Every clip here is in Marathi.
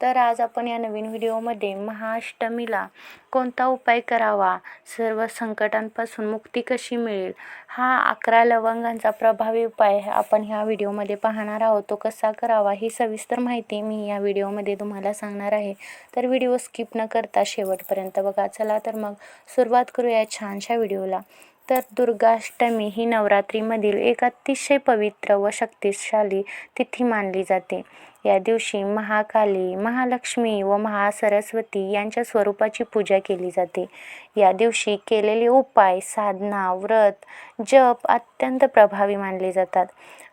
तर आज आपण या नवीन व्हिडिओमध्ये महाअष्टमीला कोणता उपाय करावा? सर्व संकटांपासून मुक्ती कशी मिळेल? हा अकरा लवंगांचा प्रभावी उपाय आपण ह्या व्हिडिओमध्ये पाहणार आहोत. तो कसा करावा ही सविस्तर माहिती मी या व्हिडिओमध्ये तुम्हाला सांगणार आहे. तर व्हिडिओ स्किप न करता शेवटपर्यंत बघा. चला तर मग सुरुवात करूया छानशा व्हिडिओला. तर दुर्गाष्टमी ही नवरात्रीमधील एक अतिशय पवित्र व शक्तिशाली तिथी मानली जाते. या दिवशी महाकाली महालक्ष्मी व महासरस्वती यांच्या स्वरूपाची पूजा केली जाते. या दिवशी केलेले उपाय साधना व्रत जप अत्यंत प्रभावी मानले जातात.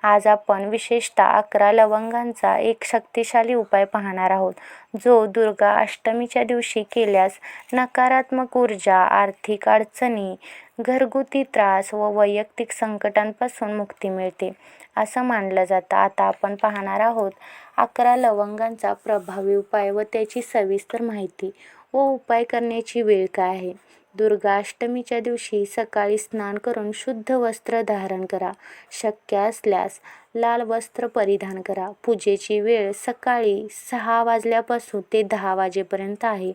आज आपण विशेषतः अकरा लवंगांचा एक शक्तिशाली उपाय पाहणार आहोत. जो दुर्गा अष्टमीच्या दिवशी केल्यास नकारात्मक ऊर्जा आर्थिक अडचणी घरगुती त्रास व वैयक्तिक संकटांपासून मुक्ती मिळते. असं मानलं जातं. आता आपण पाहणार आहोत अकरा लवंगांचा प्रभावी उपाय व त्याची सविस्तर माहिती व उपाय करण्याची वेळ काय आहे? दुर्गाष्टमीच्या दिवशी सकाळी स्नान करून शुद्ध वस्त्र धारण करा. शक्य असल्यास लाल वस्त्र परिधान करा. पूजेची वेळ सकाळी सहा वाजल्यापासून ते दहा वाजेपर्यंत आहे.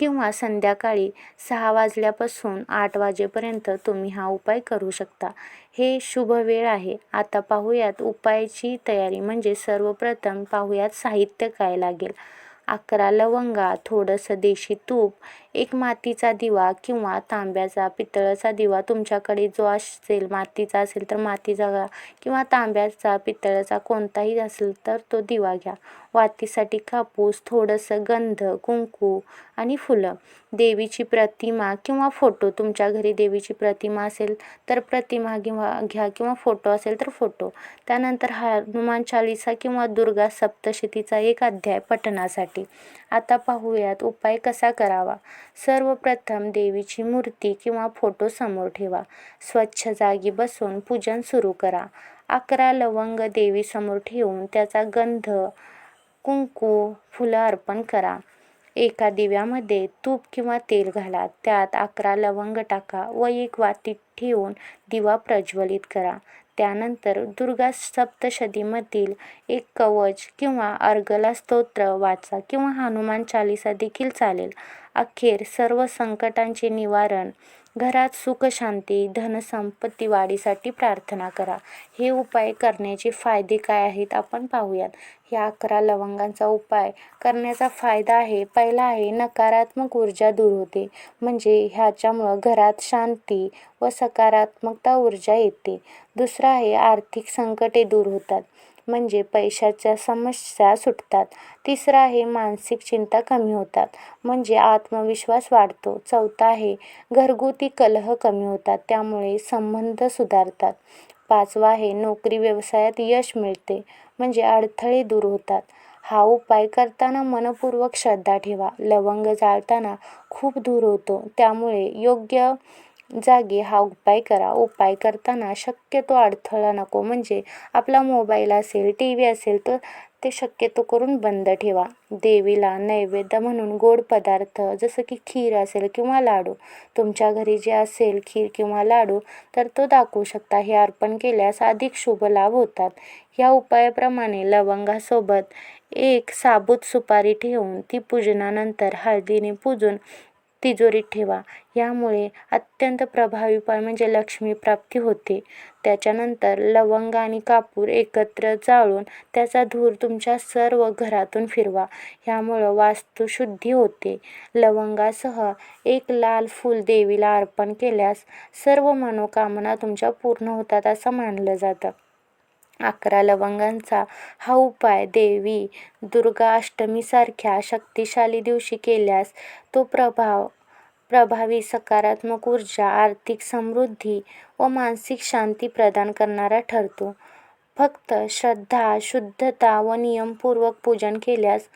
किंवा संध्याकाळी सहा वाजल्यापासून आठ वाजेपर्यंत तुम्ही हा उपाय करू शकता. हे शुभ वेळ आहे. आता पाहूयात उपायाची तयारी. म्हणजे सर्वप्रथम पाहूयात साहित्य काय लागेल. अकरा लवंगा थोडंसं देशी तूप एक मातीचा दिवा किंवा तांब्याचा पितळाचा दिवा तुमच्याकडे जो असेल मातीचा असेल तर मातीचा किंवा तांब्याचा पितळाचा कोणताही असेल तर तो दिवा घ्या. वातीसाठी कापूस थोडंसं गंध कुंकू आणि फुलं. देवीची प्रतिमा किंवा फोटो तुमच्या घरी देवीची प्रतिमा असेल तर प्रतिमा किंवा घ्या किंवा फोटो असेल तर फोटो. त्यानंतर हनुमान चालिसा किंवा दुर्गा सप्तशतीचा एक अध्याय पठणासाठी. आता पाहूयात उपाय कसा करावा? सर्वप्रथम देवीची मूर्ती किंवा फोटो समोर ठेवा. स्वच्छ जागी बसून पूजन सुरू करा. अकरा लवंग देवीसमोर ठेवून त्याचा गंध कुंकू फुलं अर्पण करा. एका दिव्यामध्ये तूप किंवा तेल घाला. त्यात अकरा लवंग टाका व एक वातीत ठेवून दिवा प्रज्वलित करा. त्यानंतर दुर्गा सप्तशतीमधील एक कवच किंवा अर्गला स्तोत्र वाचा किंवा हनुमान चालिसा देखील चालेल. अखेर सर्व संकटांचे निवारण घरात सुखशांती धनसंपत्ती वाढीसाठी प्रार्थना करा. हे उपाय करण्याचे फायदे काय आहेत आपण पाहूयात. ह्या अकरा लवंगांचा उपाय करण्याचा फायदा आहे. पहिला आहे नकारात्मक ऊर्जा दूर होते. म्हणजे ह्याच्यामुळं घरात शांती व सकारात्मकता ऊर्जा येते. दुसरा आहे आर्थिक संकटे दूर होतात. म्हणजे पैशाच्या समस्या सुटतात. तिसरा आहे मानसिक चिंता कमी होतात. म्हणजे आत्मविश्वास वाढतो. चौथा आहे घरगुती कलह कमी होतात. त्यामुळे संबंध सुधारतात. पाचवा आहे नोकरी व्यवसायात यश मिळते. म्हणजे अडथळे दूर होतात. हा उपाय करताना मनपूर्वक श्रद्धा ठेवा. लवंग जाळताना खूप दूर होतो. त्यामुळे योग्य जागी हा उपाय करा. उपाय करताना शक्यतो अडथळा नको. म्हणजे आपला मोबाईल असेल टी व्ही असेल तर ते शक्यतो करून बंद ठेवा. देवीला नैवेद्य म्हणून गोड पदार्थ जसं की खीर असेल किंवा लाडू. तुमच्या घरी जे असेल खीर किंवा लाडू तर तो दाखवू शकता. हे अर्पण केल्यास अधिक शुभ लाभ होतात. ह्या उपायाप्रमाणे लवंगासोबत एक साबूत सुपारी ठेवून ती पूजनानंतर हळदीने पूजून तिजोरीत ठेवा. यामुळे अत्यंत प्रभावीपणे म्हणजे लक्ष्मी प्राप्ती होते. त्याच्यानंतर लवंग आणि कापूर एकत्र जाळून त्याचा धूर तुमच्या सर्व घरातून फिरवा. ह्यामुळं वास्तुशुद्धी होते. लवंगासह एक लाल फूल देवीला अर्पण केल्यास सर्व मनोकामना तुमच्या पूर्ण होतात असं मानलं जातं. अकरा लवंगांचा हा उपाय देवी दुर्गा अष्टमीसारख्या शक्तिशाली दिवशी केल्यास तो प्रभाव प्रभावी सकारात्मक ऊर्जा आर्थिक समृद्धी व मानसिक शांती प्रदान करणारा ठरतो. फक्त श्रद्धा शुद्धता व नियमपूर्वक पूजन केल्यास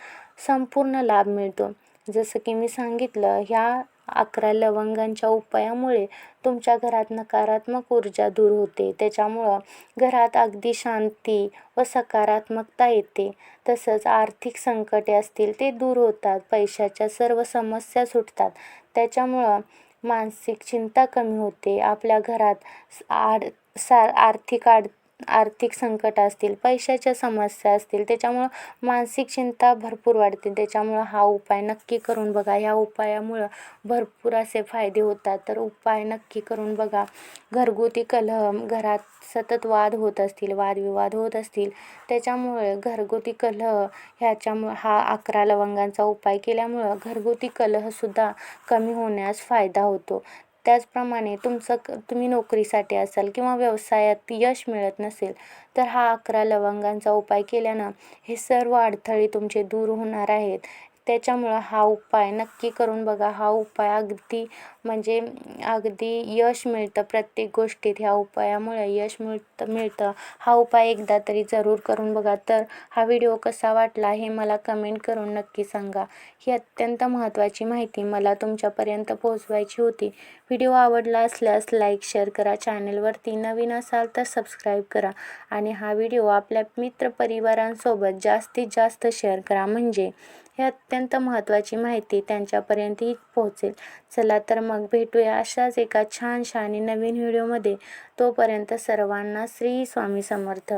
संपूर्ण लाभ मिळतो. जसं की मी सांगितलं ह्या अकरा लवंगांच्या उपायामुळे तुमच्या घरात नकारात्मक ऊर्जा दूर होते. त्याच्यामुळं घरात अगदी शांती व सकारात्मकता येते. तसंच आर्थिक संकटे असतील ते दूर होतात. पैशाच्या सर्व समस्या सुटतात. त्याच्यामुळं मानसिक चिंता कमी होते. आपल्या घरात आड सा आर्थिक आड आर्थिक संकट असतील पैशाच्या समस्या असतील त्याच्यामुळं मानसिक चिंता भरपूर वाढते. त्याच्यामुळं हा उपाय नक्की करून बघा. ह्या उपायामुळं भरपूर असे फायदे होतात. तर उपाय नक्की करून बघा. घरगुती कलह घरात सतत वाद होत असतील वादविवाद होत असतील त्याच्यामुळे घरगुती कलह ह्याच्यामुळं हा अकरा लवंगांचा उपाय केल्यामुळं घरगुती कलहसुद्धा कमी होण्यास फायदा होतो. त्याचप्रमाणे तुमचं तुम्ही नोकरीसाठी असाल किंवा व्यवसायात यश मिळत नसेल तर हा अकरा लवंगांचा उपाय केल्यानं हे सर्व अडथळे तुमचे दूर होणार आहेत. त्याच्यामुळं हा उपाय नक्की करून बघा. हा उपाय अगदी म्हणजे अगदी यश मिळतं प्रत्येक गोष्टीत ह्या उपायामुळे. यश मिळतं मिळतं. हा उपाय एकदा तरी जरूर करून बघा. तर हा व्हिडिओ कसा वाटला हे मला कमेंट करून नक्की सांगा. ही अत्यंत महत्त्वाची माहिती मला तुमच्यापर्यंत पोहोचवायची होती. व्हिडिओ आवडला असल्यास लाईक शेअर करा. चॅनलवरती नवीन असाल तर सबस्क्राईब करा. आणि हा व्हिडिओ आपल्या मित्रपरिवारांसोबत जास्तीत जास्त शेअर करा. म्हणजे हे अत्यंत महत्त्वाची माहिती त्यांच्यापर्यंतही पोहोचेल. चला तर मग भेटूया अशाच एका छानशा आणि नवीन व्हिडिओमध्ये. तोपर्यंत सर्वांना श्री स्वामी समर्थ.